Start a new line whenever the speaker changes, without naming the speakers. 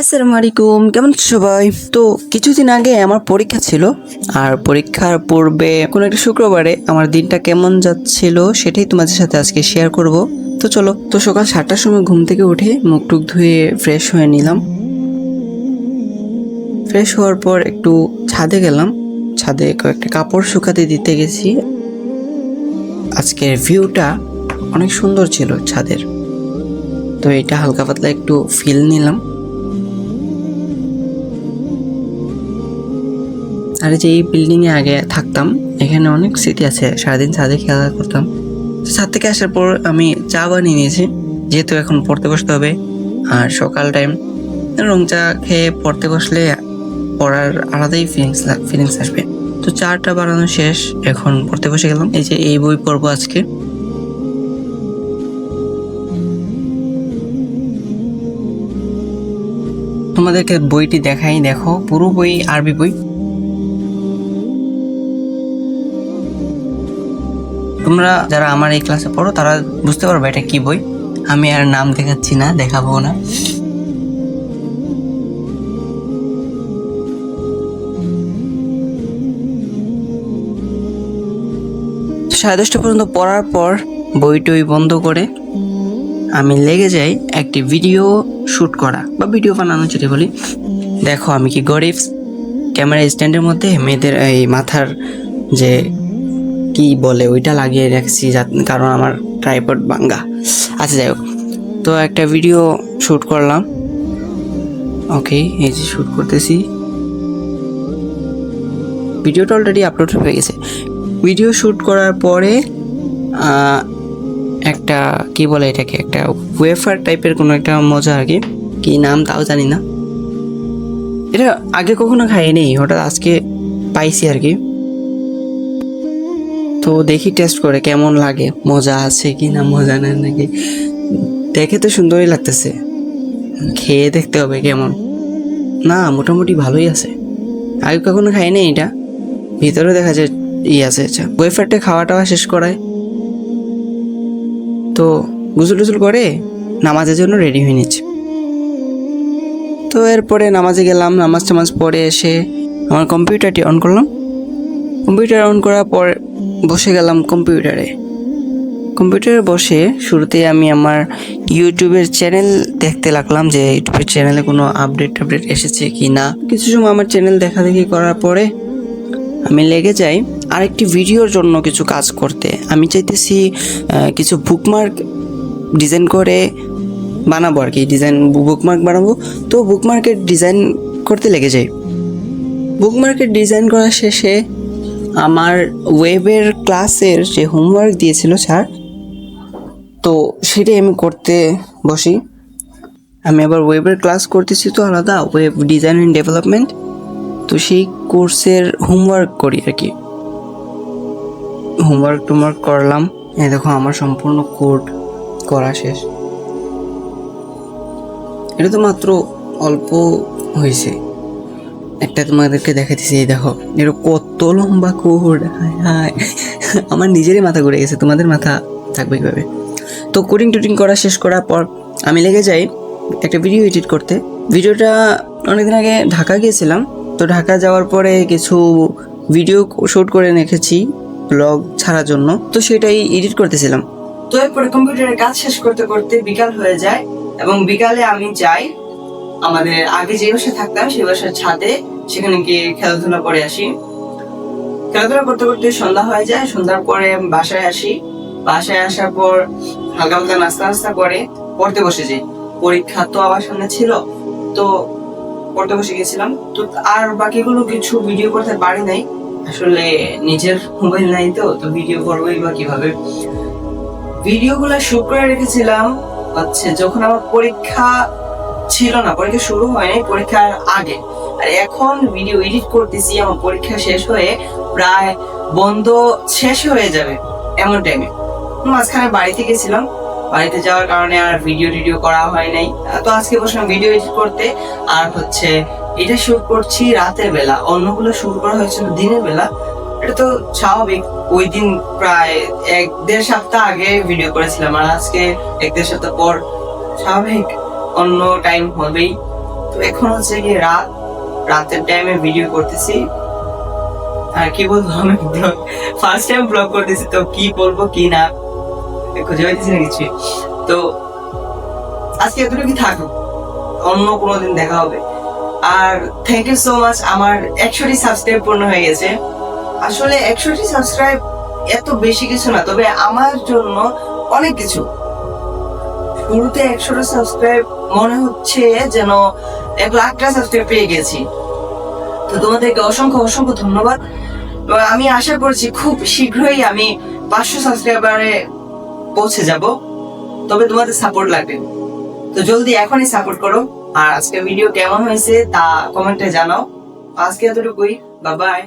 আসসালামু আলাইকুম কেমন সবাই? তো কিছুদিন আগে আমার পরীক্ষা ছিল, আর পরীক্ষার পূর্বে কোনো একটা শুক্রবারে আমার দিনটা কেমন যাচ্ছিল সেটাই তোমাদের সাথে আজকে শেয়ার করব। তো চলো, তো সকাল সাতটার সময় ঘুম থেকে উঠে মুখ টুক ধুয়ে ফ্রেশ হয়ে নিলাম। ফ্রেশ হওয়ার পর একটু ছাদে গেলাম, ছাদে কয়েকটা কাপড় শুকাতে দিতে গেছি। আজকের ভিউটা অনেক সুন্দর ছিল ছাদের। তো এটা হালকা পাতলা একটু ফিল নিলাম। আর যে এই বিল্ডিংয়ে আগে থাকতাম, এখানে অনেক স্মৃতি আছে, সারাদিন ছাদে খেলা করতাম। তো ছাদ থেকে আসার পর আমি চা বানিয়ে নিয়েছি, যেহেতু এখন পড়তে বসতে হবে। আর সকাল টাইম রং চা খেয়ে পড়তে বসলে পড়ার আলাদাই ফিলিংস ফিলিংস আসবে। তো চাটা বানানো শেষ, এখন পড়তে বসে গেলাম। এই যে এই বই পড়ব আজকে। তোমাদেরকে বইটি দেখাই, দেখো, পুরো বই আরবি বই। তোমরা যারা আমার এই ক্লাসে পড়ো, তারা বুঝতে পারবে এটা কি বই। আমি আর নাম দেখাচ্ছি না, দেখাবো না। সাড়ে দশটা পর্যন্ত পড়ার পর বই টই বন্ধ করে আমি লেগে যাই একটি ভিডিও শ্যুট করা, বা ভিডিও বানানো যেটা বলি। দেখো আমি কি গরিব, ক্যামেরা স্ট্যান্ডের মধ্যে মেয়েদের এই মাথার যে কি বলে, ওইটা লাগিয়ে রাখছি কারণ আমার ট্রাইপড ভাঙ্গা। আচ্ছা যাই হোক। তো একটা ভিডিও শ্যুট করলাম। ওকে এই যে শ্যুট করতেছি। ভিডিওটা অলরেডি আপলোড হয়ে গেছে। ভিডিও শ্যুট করার পরে একটা, কি বলে এটাকে, একটা ওয়েফার টাইপের কোনো একটা মজা আর কি কি নাম তাও জানি না। এটা আগে কখনো খাইনি, হঠাৎ আজকে পাইছি আর কি। তো দেখি টেস্ট করে কেমন লাগে। মজা আছে কি না মজা নেই নাকি। দেখে তো সুন্দরই লাগতেছে। খেয়ে দেখতে হবে কেমন। না, মোটামুটি ভালোই আছে। আগে কখনো খাইনি এটা। ভিতরে দেখা যায় ই আছে। আচ্ছা ওয়েফারটা খাওয়া টাওয়া শেষ করায়। তো গুজল টুজল করে? নামাজের জন্য রেডি হয়ে নিচ্ছে। তো এরপরে নামাজে গেলাম। নামাজ টামাজ পরে এসে আমার কম্পিউটারটি অন করলাম। কম্পিউটার অন করার পর বসে গেলাম কম্পিউটারে। কম্পিউটারে বসে শুরুতে আমি আমার ইউটিউবের চ্যানেল দেখতে লাগলাম যে ইউটিউবের চ্যানেলে কোনো আপডেট টাপডেট এসেছে কি না। কিছু সময় আমার চ্যানেল দেখা দেখি করার পরে আমি লেগে যাই আরেকটি ভিডিওর জন্য কিছু কাজ করতে। আমি চাইতেছি কিছু বুকমার্ক ডিজাইন করে বানাবো আর কি ডিজাইন বুকমার্ক বানাবো। তো বুকমার্কের ডিজাইন করতে লেগে যাই। বুকমার্কের ডিজাইন করা শেষে আমার ওয়েবের ক্লাসের যে হোমওয়ার্ক দিয়েছিল স্যার, তো সেটাই আমি করতে বসি। আমি আবার ওয়েবের ক্লাস করতেছি তো আলাদা, ওয়েব ডিজাইন অ্যান্ড ডেভেলপমেন্ট তো সেই কোর্সের হোমওয়ার্ক করি আর কি। হোমওয়ার্ক টোমওয়ার্ক করলাম এ দেখো আমার সম্পূর্ণ কোড করা শেষ। এটা তো মাত্র অল্প হয়েছে। একটা তোমাদেরকে দেখাতেছি এই দেখো। এটা কত লম্বা কোড হায় আমার নিজেরই মাথা ঘুরে গেছে, তোমাদের মাথা থাকবে কীভাবে? তো কোডিং টোডিং করা শেষ করার পর আমি লেগে যাই একটা ভিডিও এডিট করতে। ভিডিওটা অনেকদিন আগে ঢাকা গিয়েছিলাম, তো ঢাকা যাওয়ার পরে কিছু ভিডিও শ্যুট করে রেখেছি ব্লগ ছাড়ার জন্য। তো সেটাই এডিট করতেছিলাম। তো এরপরে কম্পিউটারের কাজ শেষ করতে করতে বিকাল হয়ে যায়, এবং বিকালে আমি যাই আমাদের আগে যে বাসায় থাকতাম, সেই বাসার ছাদে সেখানে গিয়ে খেলাধুলা করে আসি। খেলাধুলা করতে করতে সন্ধ্যা হয়ে যায়, সন্ধ্যার পরে বাসায় আসি। বাসায় আসার পর হালকা হালকা নাস্তা নাস্তা করে পড়তে বসে যাই। পরীক্ষা তো আবার সামনে ছিল, তো পড়তে বসে গেছিলাম। তো আর বাকিগুলো কিছু ভিডিও করতে পারি নাই। আসলে নিজের মোবাইল নাই তো তো ভিডিও করবোই বা কীভাবে। ভিডিওগুলো শুট করে রেখেছিলাম, হচ্ছে যখন আমার পরীক্ষা ছিল না, পরীক্ষা শুরু হয়নি, পরীক্ষার আগে। আর এখন ভিডিও এডিট করতেছি, আমার পরীক্ষা শেষ হয়ে প্রায় বন্ধ শেষ হয়ে যাবে, এমন টাইমে মাঝখানে বাড়িতে গেছিলাম বাড়িতে যাওয়ার কারণে আর ভিডিও টিডিও করা হয় নাই। তো আজকে বসলাম ভিডিও এডিট করতে, আর হচ্ছে এটা শুট করছি রাতের বেলা, অন্যগুলো শুরু করা হয়েছিল দিনের বেলা। এটা তো স্বাভাবিক, ওই দিন প্রায় এক দেড় সপ্তাহ আগে ভিডিও করেছিলাম, আর আজকে এক দেড় সপ্তাহ পর, স্বাভাবিক। অন্য টাইম হবেই। তো এখন হচ্ছে কি রাত রাতের টাইমে ভিডিও করতেছি। আর কি বলব, আমি ফার্স্ট টাইম ব্লগ করতেছি, তো কি বলব, কি না, খুঁজে পাইতেছি না কিছু তো আজকে এতটুকু থাকুক, অন্য কোনো দিন দেখা হবে। আর থ্যাংক ইউ সো মাচ আমার একশোটি সাবস্ক্রাইব পূর্ণ হয়ে গেছে। আসলে একশোটি সাবস্ক্রাইব এত বেশি কিছু না, তবে আমার জন্য অনেক কিছু। শুরুতে একশোটা সাবস্ক্রাইব মনে হচ্ছে যেন এক লাখটা সাবস্ক্রাইব পেয়ে গেছি। তো তোমাদেরকে অসংখ্য অসংখ্য ধন্যবাদ। আমি আশা করছি খুব শীঘ্রই আমি পাঁচশো সাবস্ক্রাইবারে পৌঁছে যাব। তবে তোমাদের সাপোর্ট লাগবে। তো জলদি এখনই সাপোর্ট করো। আর আজকে ভিডিও কেমন হয়েছে তা কমেন্টে জানাও। আজকে এতটুকুই। Bye bye